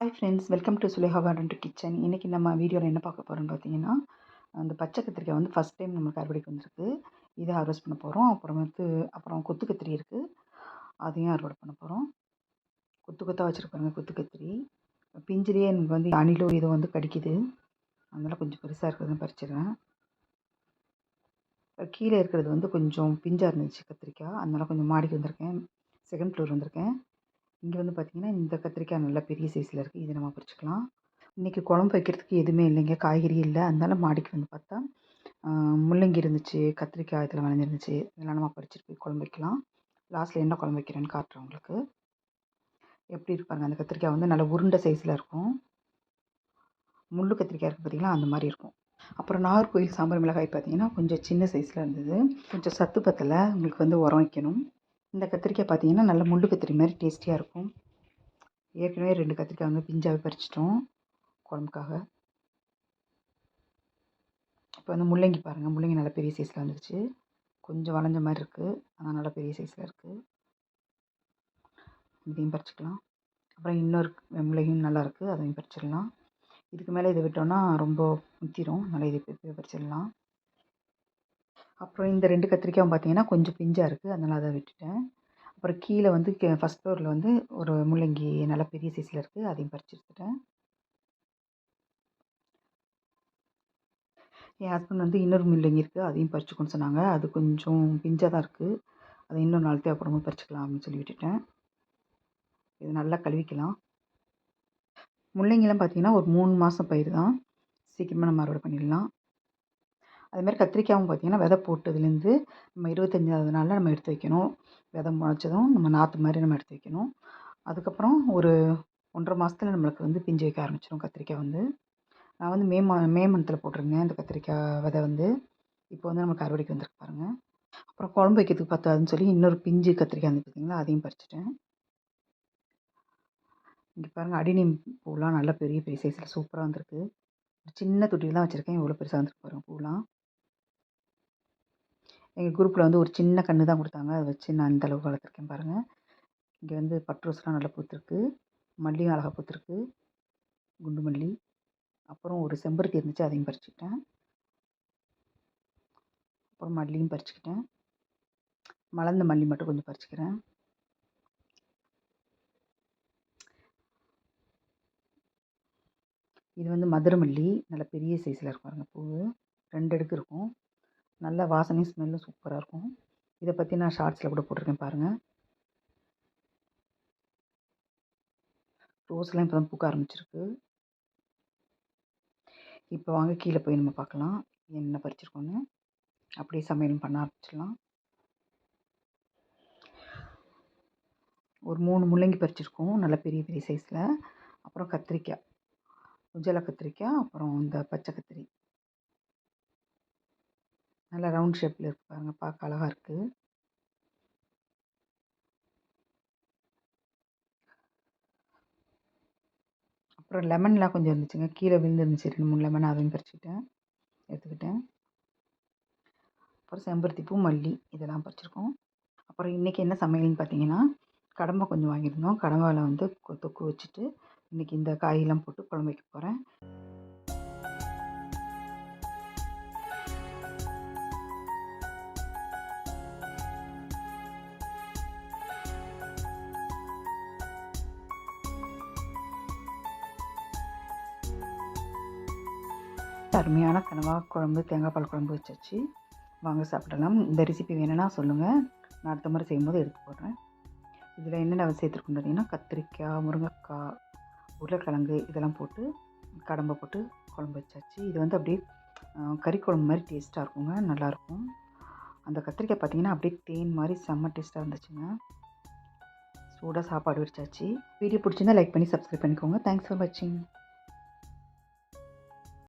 Hi friends welcome to Sulekha garden to kitchen இன்றைக்கி நம்ம வீடியோவில் என்ன பார்க்க போகிறோம்னு பார்த்தீங்கன்னா அந்த பச்சை கத்திரிக்காய் வந்து ஃபஸ்ட் டைம் நம்மளுக்கு அறுவடைக்கு வந்திருக்கு. இதை ஹார்வெஸ்ட் பண்ண போகிறோம் அப்புறம் வந்து அப்புறம் கொத்து கத்திரி இருக்குது அதையும் அறுவடை பண்ண போகிறோம் கொத்து கொத்தாக வச்சுருப்பாங்க கொத்து கத்திரி. பிஞ்சிலேயே எனக்கு வந்து அணிலோ இதை வந்து கடிக்குது. அதனால் கொஞ்சம் பெருசாக இருக்கிறது பறிச்சிடுறேன். கீழே இருக்கிறது வந்து கொஞ்சம் பிஞ்சாக இருந்துச்சு கத்திரிக்காய். அதனால் கொஞ்சம் மாடிக்கு வந்திருக்கேன். செகண்ட் ஃப்ளோர் வந்திருக்கேன். இங்கே வந்து பார்த்திங்கன்னா இந்த கத்திரிக்காய் நல்லா பெரிய சைஸில் இருக்குது இதை நம்ம பறிச்சுக்கலாம் இன்றைக்கி குழம்பு வைக்கிறதுக்கு எதுவுமே இல்லைங்க. காய்கறி இல்லை. அதனால மாடிக்கு வந்து பார்த்தா முள்ளங்கி இருந்துச்சு கத்திரிக்காய் இதில் விளைஞ்சிருந்துச்சு இதெல்லாம் நம்ம பறிச்சுட்டு போய் குழம்பு வைக்கலாம். லாஸ்ட்டில் என்ன குழம்பு வைக்கிறேன்னு காட்டுறேன் உங்களுக்கு. எப்படி இருப்பாங்க அந்த கத்திரிக்காய் வந்து நல்லா உருண்டை சைஸில் இருக்கும். முள்ளு கத்திரிக்காய் இருக்குது பார்த்திங்களா அந்த மாதிரி இருக்கும். அப்புறம் நாகர்கோயில் சாம்பார் மிளகாய் பார்த்திங்கன்னா கொஞ்சம் சின்ன சைஸில் இருந்தது. கொஞ்சம் சத்து பத்தலை. உங்களுக்கு வந்து உரம் வைக்கணும். இந்த கத்திரிக்காய் பார்த்தீங்கன்னா நல்ல முள்ளு கத்திரி மாதிரி டேஸ்டியாக இருக்கும். ஏற்கனவே ரெண்டு கத்திரிக்காய் வந்து பிஞ்சாவே பறிச்சிட்டோம் குழம்புக்காக. இப்போ வந்து முள்ளங்கி பாருங்கள் முள்ளங்கி நல்லா பெரிய சைஸில் வந்துருச்சு. கொஞ்சம் வளைஞ்ச மாதிரி இருக்குது ஆனால் நல்லா பெரிய சைஸில் இருக்குது இதையும் பறிச்சிக்கலாம். அப்புறம் இன்னொரு முள்ளங்கியும் நல்லாயிருக்கு அதையும் பறிச்சிடலாம். இதுக்கு மேலே இதை விட்டோன்னா ரொம்ப முத்திரும். நல்லா இதை பறிச்சிடலாம். அப்புறம் இந்த ரெண்டு கத்திரிக்காயும் பார்த்தீங்கன்னா கொஞ்சம் பிஞ்சாக இருக்குது அதனால் அதை விட்டுட்டேன். அப்புறம் கீழே வந்து ஃபஸ்ட் ஃப்ளோரில் வந்து ஒரு முள்ளங்கி நல்லா பெரிய சைஸில் இருக்குது அதையும் பறித்து எடுத்துட்டேன். என் ஹஸ்பண்ட் வந்து இன்னொரு முள்ளங்கி இருக்குது அதையும் பறிச்சுக்கோன்னு சொன்னாங்க. அது கொஞ்சம் பிஞ்சாக தான் இருக்குது அதை இன்னொரு நாள் தேவைப்படும்போது பறிச்சுக்கலாம் அப்படின்னு சொல்லி விட்டுட்டேன். இது நல்லா கழுவிக்கலாம். முள்ளங்கிலாம் பார்த்திங்கன்னா ஒரு மூணு மாதம் பயிர் தான். சீக்கிரமாக நம்ம அறுவடை பண்ணிடலாம். அதுமாதிரி கத்திரிக்காயும் பார்த்திங்கன்னா விதை போட்டதுலேருந்து நம்ம இருபத்தஞ்சாவது நாளில் நம்ம எடுத்து வைக்கணும். விதை முளைச்சதும் நம்ம நாற்று மாதிரி நம்ம எடுத்து வைக்கணும். அதுக்கப்புறம் ஒரு ஒன்றரை மாதத்துல நம்மளுக்கு வந்து பிஞ்சு வைக்க ஆரம்பிச்சிடும் கத்திரிக்காய் வந்து. நான் வந்து மே மா மே மந்த்தில் போட்டிருந்தேன் இந்த கத்திரிக்காய் விதை வந்து. இப்போ வந்து நமக்கு அறுவடைக்கு வந்துருக்கு பாருங்கள் அப்புறம் குழம்பு வைக்கிறதுக்கு பத்தாதுன்னு சொல்லி இன்னொரு பிஞ்சு கத்திரிக்காய் வந்து பார்த்திங்களா அதையும் பறிச்சிட்டேன். இங்கே பாருங்கள் அடிநீம் பூலாம் நல்லா பெரிய பெரிய சைஸில் சூப்பராக வந்திருக்கு. சின்ன தொட்டியில் தான் வச்சுருக்கேன் இவ்வளோ பெருசாக வந்துருக்கு பாருங்கள் பூலாம் எங்கள் குரூப்பில் வந்து ஒரு சின்ன கன்று தான் கொடுத்தாங்க. அதை வச்சு நான் இந்த வளர்த்துருக்கேன் பாருங்கள் இங்கே வந்து பட் ரோஸ்லாம் நல்லா பூத்துருக்கு. மல்லியும் அழகாக பூத்துருக்கு. குண்டு மல்லி. அப்புறம் ஒரு செம்பருத்தி இருந்துச்சு அதையும் பறிச்சுக்கிட்டேன். அப்புறம் மல்லியும் பறிச்சுக்கிட்டேன். மலர்ந்த மல்லி மட்டும் கொஞ்சம் பறிச்சுக்கிறேன். இது வந்து மதுரை மல்லி. நல்ல பெரிய சைஸில் இருக்கும் பாருங்கள் பூ ரெண்டு அடுக்கு இருக்கும். நல்ல வாசனையும் ஸ்மெல்லும் சூப்பராக இருக்கும். இதை பற்றி நான் ஷார்ட்ஸில் கூட போட்டிருக்கேன் பாருங்கள் ரோஸ்லாம் இப்போ தான் பூக்க ஆரம்பிச்சிருக்கு. இப்போ வாங்க கீழே போய் நம்ம பார்க்கலாம். என்ன பறிச்சிருக்கோன்னு அப்படியே சமையல் பண்ண ஆரம்பிச்சிடலாம். ஒரு மூணு முள்ளங்கி பறிச்சிருக்கோம் நல்ல பெரிய பெரிய சைஸில் அப்புறம் கத்திரிக்காய். உஜலை கத்திரிக்காய் அப்புறம் இந்த பச்சை கத்திரி. நல்லா ரவுண்ட் ஷேப்பில் இருக்குது பாருங்கள் பார்க்க அழகாக இருக்குது அப்புறம் லெமன்லாம் கொஞ்சம் இருந்துச்சுங்க. கீழே விழுந்துருந்துச்சு. ரெண்டு மூணு லெமன் அதையும் பறிச்சுக்கிட்டேன். எடுத்துக்கிட்டேன். அப்புறம் செம்பருத்தி பூ மல்லி இதெல்லாம் பறிச்சிருக்கோம். அப்புறம் இன்றைக்கி என்ன சமையல்னு பார்த்தீங்கன்னா கடம்பை கொஞ்சம் வாங்கியிருந்தோம். கடம்பாவில் வந்து தொக்கு வச்சுட்டு இன்றைக்கி இந்த காயெல்லாம் போட்டு குழம்பு வைக்க போகிறேன் அருமையான கனவா குழம்பு தேங்காய் பால் குழம்பு வச்சாச்சு. வாங்க சாப்பிடலாம். இந்த ரெசிபி வேணும்னா சொல்லுங்கள் நான் அடுத்த முறை செய்யும்போது எடுத்து போடுறேன். இதில் என்னென்ன சேர்த்துருக்கோம் பார்த்தீங்கன்னா கத்திரிக்காய் முருங்கைக்காய் உருளைக்கிழங்கு இதெல்லாம் போட்டு கடம்பை போட்டு குழம்பு வச்சாச்சு. இது வந்து அப்படியே கறி குழம்பு மாதிரி டேஸ்ட்டாக இருக்குங்க. நல்லாயிருக்கும். அந்த கத்திரிக்காய் பார்த்திங்கன்னா அப்படியே தேன் மாதிரி செம்ம டேஸ்ட்டாக இருந்துச்சுங்க. சூடாக சாப்பாடு வச்சாச்சு. வீடியோ பிடிச்சிருந்தா லைக் பண்ணி சப்ஸ்கிரைப் பண்ணிக்கோங்க. தேங்க்ஸ் ஃபார் வாட்சிங்